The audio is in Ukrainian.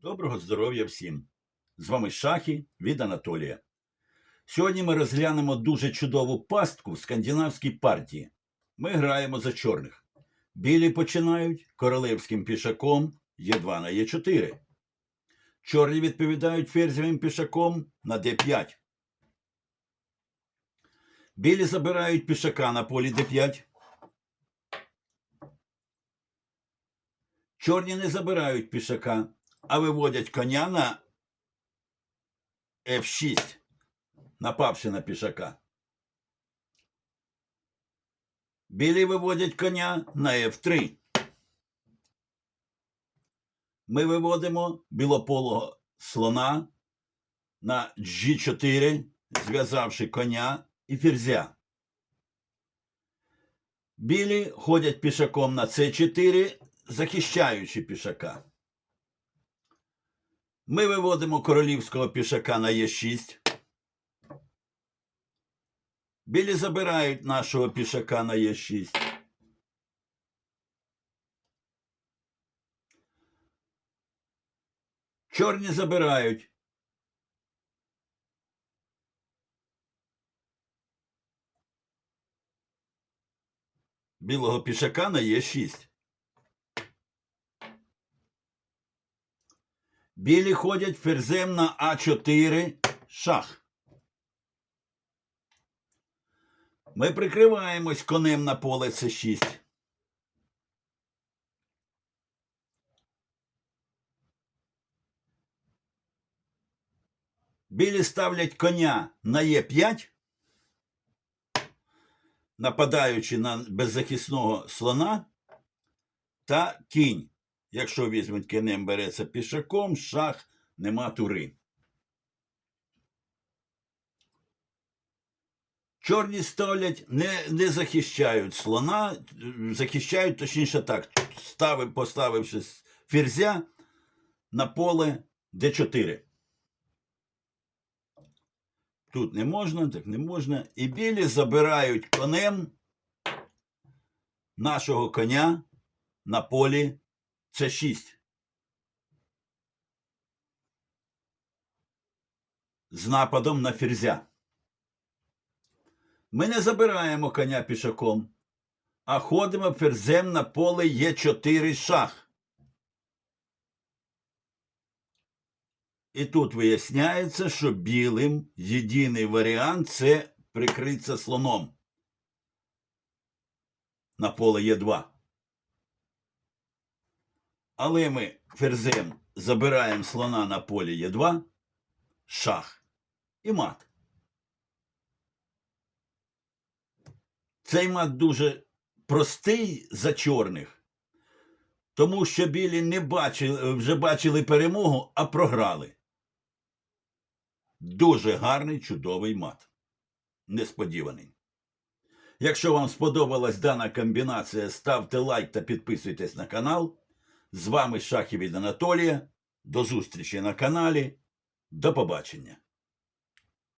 Доброго здоров'я всім! З вами Шахи від Анатолія. Сьогодні ми розглянемо дуже чудову пастку в скандинавській партії. Ми граємо за чорних. Білі починають королевським пішаком Е2 на Е4. Чорні відповідають ферзевим пішаком на Д5. Білі забирають пішака на полі Д5. Чорні не забирають пішака, а виводять коня на F6, напавши на пішака. Білі виводять коня на F3. Ми виводимо білополого слона на G4, зв'язавши коня і ферзя. Білі ходять пішаком на С4, захищаючи пішака. Ми виводимо королівського пішака на Е6. Білі забирають нашого пішака на Е6. Чорні забирають. Білого пішака на Е6. Білі ходять ферзем на А4 шах. Ми прикриваємось конем на поле С6. Білі ставлять коня на Е5, нападаючи на беззахисного слона та кінь. Якщо візьмуть кінем береться пішаком, шах, нема тури. Чорні ставлять, не, не захищають слона, захищають, точніше так, ставив, поставивши ферзя на поле Д4. Тут не можна, так не можна. І білі забирають конем нашого коня на полі це 6. З нападом на ферзя. Ми не забираємо коня пішаком, а ходимо ферзем на поле Е4 шах. І тут виясняється, що білим єдиний варіант це прикритися слоном на поле Е2. Але ми ферзем забираємо слона на полі Е2, шах і мат. Цей мат дуже простий за чорних, тому що білі не бачили, вже бачили перемогу, а програли. Дуже гарний, чудовий мат. Несподіваний. Якщо вам сподобалась дана комбінація, ставте лайк та підписуйтесь на канал. З вами Шахів від Анатолія. До зустрічі на каналі. До побачення.